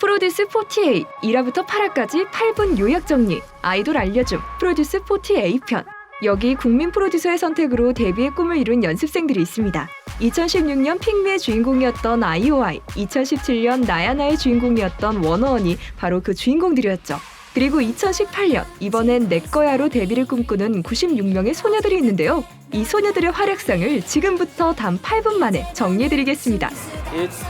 프로듀스 48 1화부터 8화까지 8분 요약 정리 아이돌 알려줌 프로듀스 48편 여기 국민 프로듀서의 선택으로 데뷔의 꿈을 이룬 연습생들이 있습니다. 2016년 핑미의 주인공이었던 아이오아이, 2017년 나야나의 주인공이었던 워너원이 바로 그 주인공들이었죠. 그리고 2018년 이번엔 내꺼야로 데뷔를 꿈꾸는 96명의 소녀들이 있는데요. 이 소녀들의 활약상을 지금부터 단 8분 만에 정리해드리겠습니다. It's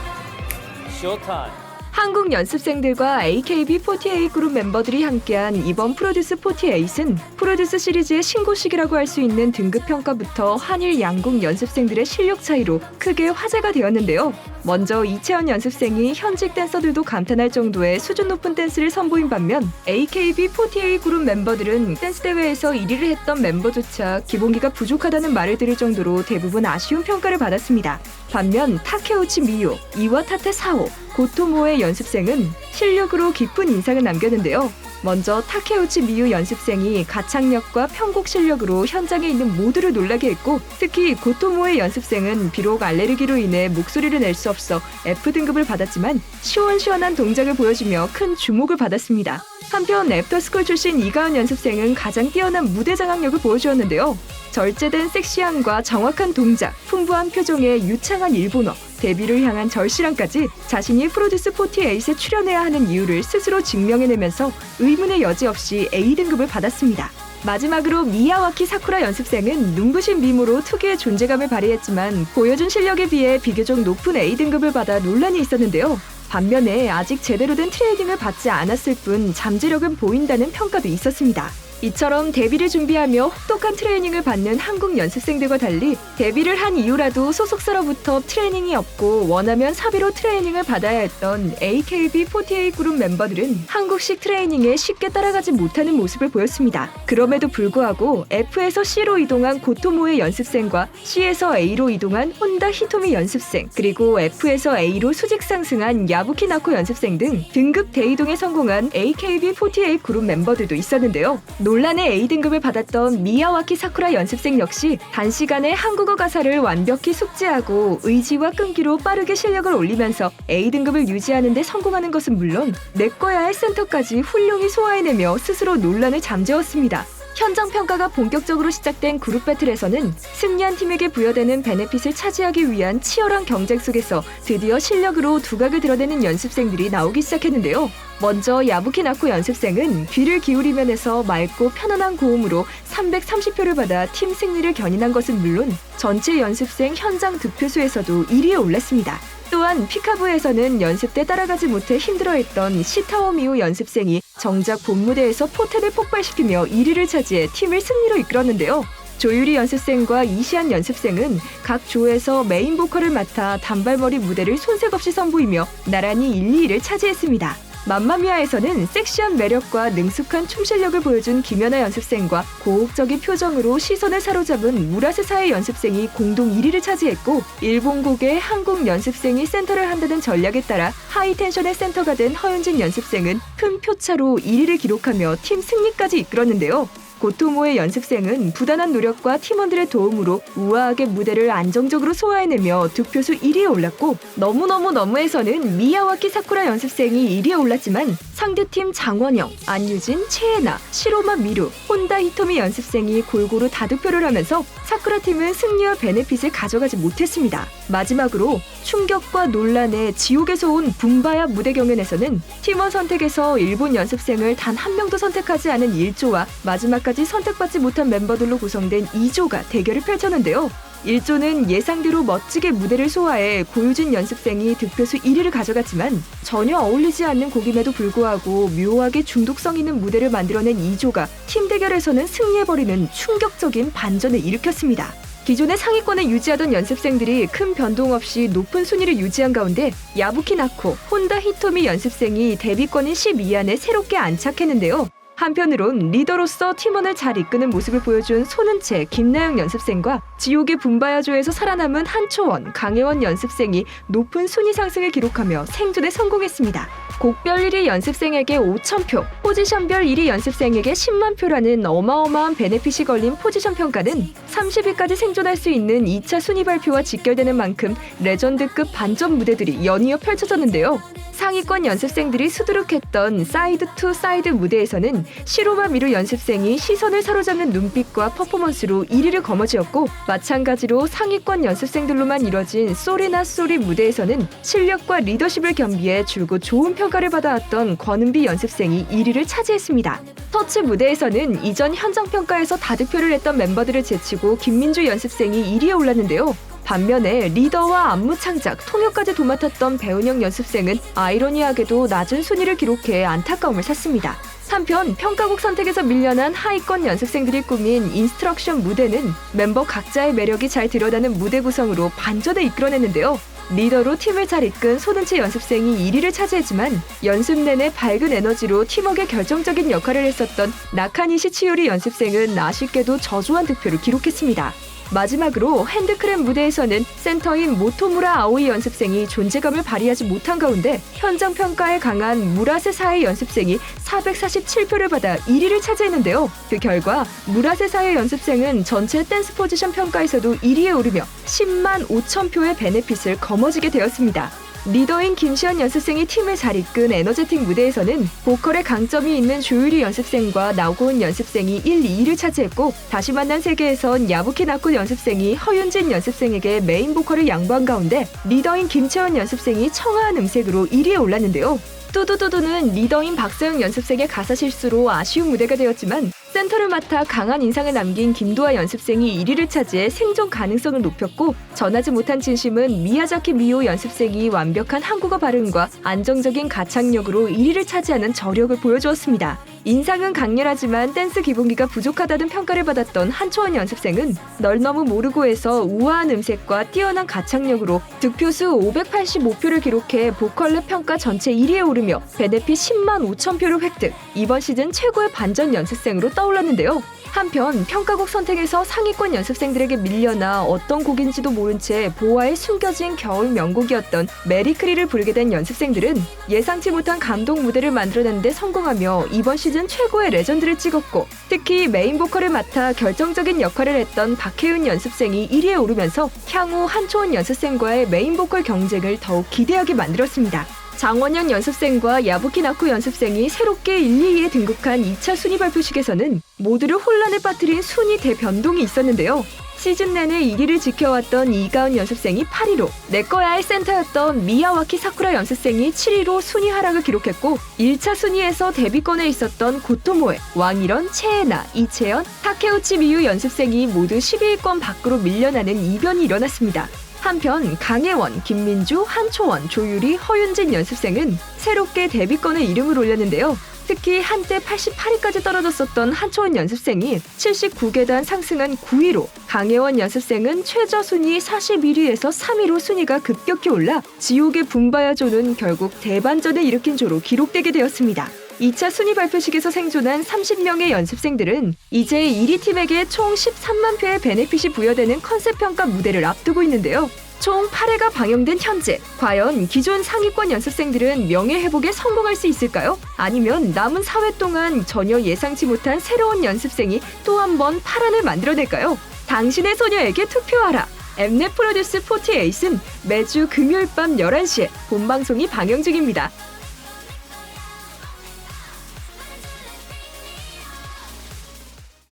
showtime. 한국 연습생들과 AKB48 그룹 멤버들이 함께한 이번 프로듀스 48은 프로듀스 시리즈의 신고식이라고 할 수 있는 등급 평가부터 한일 양국 연습생들의 실력 차이로 크게 화제가 되었는데요. 먼저 이채원 연습생이 현직 댄서들도 감탄할 정도의 수준 높은 댄스를 선보인 반면 AKB48 그룹 멤버들은 댄스 대회에서 1위를 했던 멤버조차 기본기가 부족하다는 말을 들을 정도로 대부분 아쉬운 평가를 받았습니다. 반면 타케우치 미요, 이와 타테 사오, 고토모의 연습생은 실력으로 깊은 인상을 남겼는데요. 먼저 타케우치 미유 연습생이 가창력과 편곡 실력으로 현장에 있는 모두를 놀라게 했고 특히 고토모의 연습생은 비록 알레르기로 인해 목소리를 낼 수 없어 F등급을 받았지만 시원시원한 동작을 보여주며 큰 주목을 받았습니다. 한편 애프터스쿨 출신 이가은 연습생은 가장 뛰어난 무대 장악력을 보여주었는데요. 절제된 섹시함과 정확한 동작, 풍부한 표정의 유창한 일본어, 데뷔를 향한 절실함까지 자신이 프로듀스 48에 출연해야 하는 이유를 스스로 증명해내면서 의문의 여지 없이 A등급을 받았습니다. 마지막으로 미야와키 사쿠라 연습생은 눈부신 미모로 특유의 존재감을 발휘했지만 보여준 실력에 비해 비교적 높은 A등급을 받아 논란이 있었는데요. 반면에 아직 제대로 된 트레이닝을 받지 않았을 뿐 잠재력은 보인다는 평가도 있었습니다. 이처럼 데뷔를 준비하며 혹독한 트레이닝을 받는 한국 연습생들과 달리 데뷔를 한 이후라도 소속사로부터 트레이닝이 없고 원하면 사비로 트레이닝을 받아야 했던 AKB48 그룹 멤버들은 한국식 트레이닝에 쉽게 따라가지 못하는 모습을 보였습니다. 그럼에도 불구하고 F에서 C로 이동한 고토모의 연습생과 C에서 A로 이동한 혼다 히토미 연습생 그리고 F에서 A로 수직 상승한 야부키 나코 연습생 등 등급 대이동에 성공한 AKB48 그룹 멤버들도 있었는데요. 논란의 A등급을 받았던 미야와키 사쿠라 연습생 역시 단시간에 한국어 가사를 완벽히 숙지하고 의지와 끈기로 빠르게 실력을 올리면서 A등급을 유지하는 데 성공하는 것은 물론 내꺼야의 센터까지 훌륭히 소화해내며 스스로 논란을 잠재웠습니다. 현장 평가가 본격적으로 시작된 그룹 배틀에서는 승리한 팀에게 부여되는 베네핏을 차지하기 위한 치열한 경쟁 속에서 드디어 실력으로 두각을 드러내는 연습생들이 나오기 시작했는데요. 먼저 야부키 나코 연습생은 귀를 기울이면에서 맑고 편안한 고음으로 330표를 받아 팀 승리를 견인한 것은 물론 전체 연습생 현장 득표수에서도 1위에 올랐습니다. 또한 피카부에서는 연습 때 따라가지 못해 힘들어했던 시타오 미우 연습생이 정작 본 무대에서 포텐을 폭발시키며 1위를 차지해 팀을 승리로 이끌었는데요. 조유리 연습생과 이시안 연습생은 각 조에서 메인 보컬을 맡아 단발머리 무대를 손색 없이 선보이며 나란히 1, 2위를 차지했습니다. 맘마미아에서는 섹시한 매력과 능숙한 춤 실력을 보여준 김연아 연습생과 고혹적인 표정으로 시선을 사로잡은 무라세사의 연습생이 공동 1위를 차지했고 일본곡의 한국 연습생이 센터를 한다는 전략에 따라 하이텐션의 센터가 된 허윤진 연습생은 큰 표차로 1위를 기록하며 팀 승리까지 이끌었는데요. 고토모의 연습생은 부단한 노력과 팀원들의 도움으로 우아하게 무대를 안정적으로 소화해내며 득표수 1위에 올랐고 너무너무 너무해서는 미야와키 사쿠라 연습생이 1위에 올랐지만 상대팀 장원영, 안유진, 최애나, 시로마 미루, 혼다 히토미 연습생이 골고루 다득표를 하면서 사쿠라 팀은 승리와 베네핏을 가져가지 못했습니다. 마지막으로 충격과 논란에 지옥에서 온 붐바야 무대 경연에서는 팀원 선택에서 일본 연습생을 단 한 명도 선택하지 않은 1조와 마지막 까지 선택받지 못한 멤버들로 구성된 2조가 대결을 펼쳤는데요. 1조는 예상대로 멋지게 무대를 소화해 고유진 연습생이 득표수 1위를 가져갔지만 전혀 어울리지 않는 곡임에도 불구하고 묘하게 중독성 있는 무대를 만들어낸 2조가 팀 대결에서는 승리해버리는 충격적인 반전을 일으켰습니다. 기존의 상위권을 유지하던 연습생들이 큰 변동 없이 높은 순위를 유지한 가운데 야부키 나코, 혼다 히토미 연습생이 데뷔권인 12위 안에 새롭게 안착했는데요. 한편으론 리더로서 팀원을 잘 이끄는 모습을 보여준 손은채, 김나영 연습생과 지옥의 붐바야조에서 살아남은 한초원, 강혜원 연습생이 높은 순위 상승을 기록하며 생존에 성공했습니다. 곡별 1위 연습생에게 5,000표, 포지션별 1위 연습생에게 10만 표라는 어마어마한 베네핏이 걸린 포지션 평가는 30위까지 생존할 수 있는 2차 순위 발표와 직결되는 만큼 레전드급 반전 무대들이 연이어 펼쳐졌는데요. 상위권 연습생들이 수두룩했던 사이드 투 사이드 무대에서는 시로마 미루 연습생이 시선을 사로잡는 눈빛과 퍼포먼스로 1위를 거머쥐었고 마찬가지로 상위권 연습생들로만 이뤄진 쏘리나 쏘리 무대에서는 실력과 리더십을 겸비해 줄곧 좋은 평가를 받아왔던 권은비 연습생이 1위를 차지했습니다. 터치 무대에서는 이전 현장 평가에서 다득표를 했던 멤버들을 제치고 김민주 연습생이 1위에 올랐는데요. 반면에 리더와 안무 창작, 통역까지 도맡았던 배은영 연습생은 아이러니하게도 낮은 순위를 기록해 안타까움을 샀습니다. 한편 평가곡 선택에서 밀려난 하위권 연습생들이 꾸민 인스트럭션 무대는 멤버 각자의 매력이 잘 드러나는 무대 구성으로 반전을 이끌어냈는데요. 리더로 팀을 잘 이끈 손은채 연습생이 1위를 차지했지만 연습 내내 밝은 에너지로 팀워크에 결정적인 역할을 했었던 나카니시 치요리 연습생은 아쉽게도 저조한 득표를 기록했습니다. 마지막으로 핸드크랩 무대에서는 센터인 모토무라 아오이 연습생이 존재감을 발휘하지 못한 가운데 현장 평가에 강한 무라세 사의 연습생이 447표를 받아 1위를 차지했는데요. 그 결과 무라세 사의 연습생은 전체 댄스 포지션 평가에서도 1위에 오르며 10만 5천 표의 베네핏을 거머쥐게 되었습니다. 리더인 김시현 연습생이 팀을 잘 이끈 에너제틱 무대에서는 보컬에 강점이 있는 조유리 연습생과 나고은 연습생이 1, 2위를 차지했고 다시 만난 세계에선 야부키 나쿠 연습생이 허윤진 연습생에게 메인 보컬을 양보한 가운데 리더인 김채원 연습생이 청아한 음색으로 1위에 올랐는데요. 뚜두두두는 리더인 박서영 연습생의 가사 실수로 아쉬운 무대가 되었지만 센터를 맡아 강한 인상을 남긴 김도아 연습생이 1위를 차지해 생존 가능성을 높였고 전하지 못한 진심은 미야자키 미오 연습생이 완벽한 한국어 발음과 안정적인 가창력으로 1위를 차지하는 저력을 보여주었습니다. 인상은 강렬하지만 댄스 기본기가 부족하다는 평가를 받았던 한초원 연습생은 널 너무 모르고에서 우아한 음색과 뛰어난 가창력으로 득표수 585표를 기록해 보컬랩 평가 전체 1위에 오르며 베네핏 10만 5천 표를 획득. 이번 시즌 최고의 반전 연습생으로 떠 올랐는데요. 한편 평가곡 선택에서 상위권 연습생들에게 밀려나 어떤 곡인지도 모른 채 보아에 숨겨진 겨울 명곡이었던 메리크리를 부르게 된 연습생들은 예상치 못한 감동 무대를 만들어내는데 성공하며 이번 시즌 최고의 레전드를 찍었고 특히 메인 보컬을 맡아 결정적인 역할을 했던 박혜은 연습생이 1위에 오르면서 향후 한초원 연습생과의 메인 보컬 경쟁을 더욱 기대하게 만들었습니다. 장원영 연습생과 야부키 나쿠 연습생이 새롭게 1, 2위에 등극한 2차 순위 발표식에서는 모두를 혼란에 빠뜨린 순위 대변동이 있었는데요. 시즌 내내 1위를 지켜왔던 이가은 연습생이 8위로 내꺼야의 센터였던 미야와키 사쿠라 연습생이 7위로 순위 하락을 기록했고 1차 순위에서 데뷔권에 있었던 고토모에, 왕일원, 채에나, 이채연, 타케우치 미유 연습생이 모두 12위권 밖으로 밀려나는 이변이 일어났습니다. 한편 강혜원, 김민주, 한초원, 조유리, 허윤진 연습생은 새롭게 데뷔권에 이름을 올렸는데요. 특히 한때 88위까지 떨어졌었던 한초원 연습생이 79계단 상승한 9위로 강혜원 연습생은 최저 순위 41위에서 3위로 순위가 급격히 올라 지옥의 붐바야조는 결국 대반전을 일으킨 조로 기록되게 되었습니다. 2차 순위 발표식에서 생존한 30명의 연습생들은 이제 1위 팀에게 총 13만 표의 베네핏이 부여되는 컨셉 평가 무대를 앞두고 있는데요. 총 8회가 방영된 현재 과연 기존 상위권 연습생들은 명예 회복에 성공할 수 있을까요? 아니면 남은 4회 동안 전혀 예상치 못한 새로운 연습생이 또 한 번 파란을 만들어낼까요? 당신의 소녀에게 투표하라. 엠넷 프로듀스 48은 매주 금요일 밤 11시에 본방송이 방영 중입니다.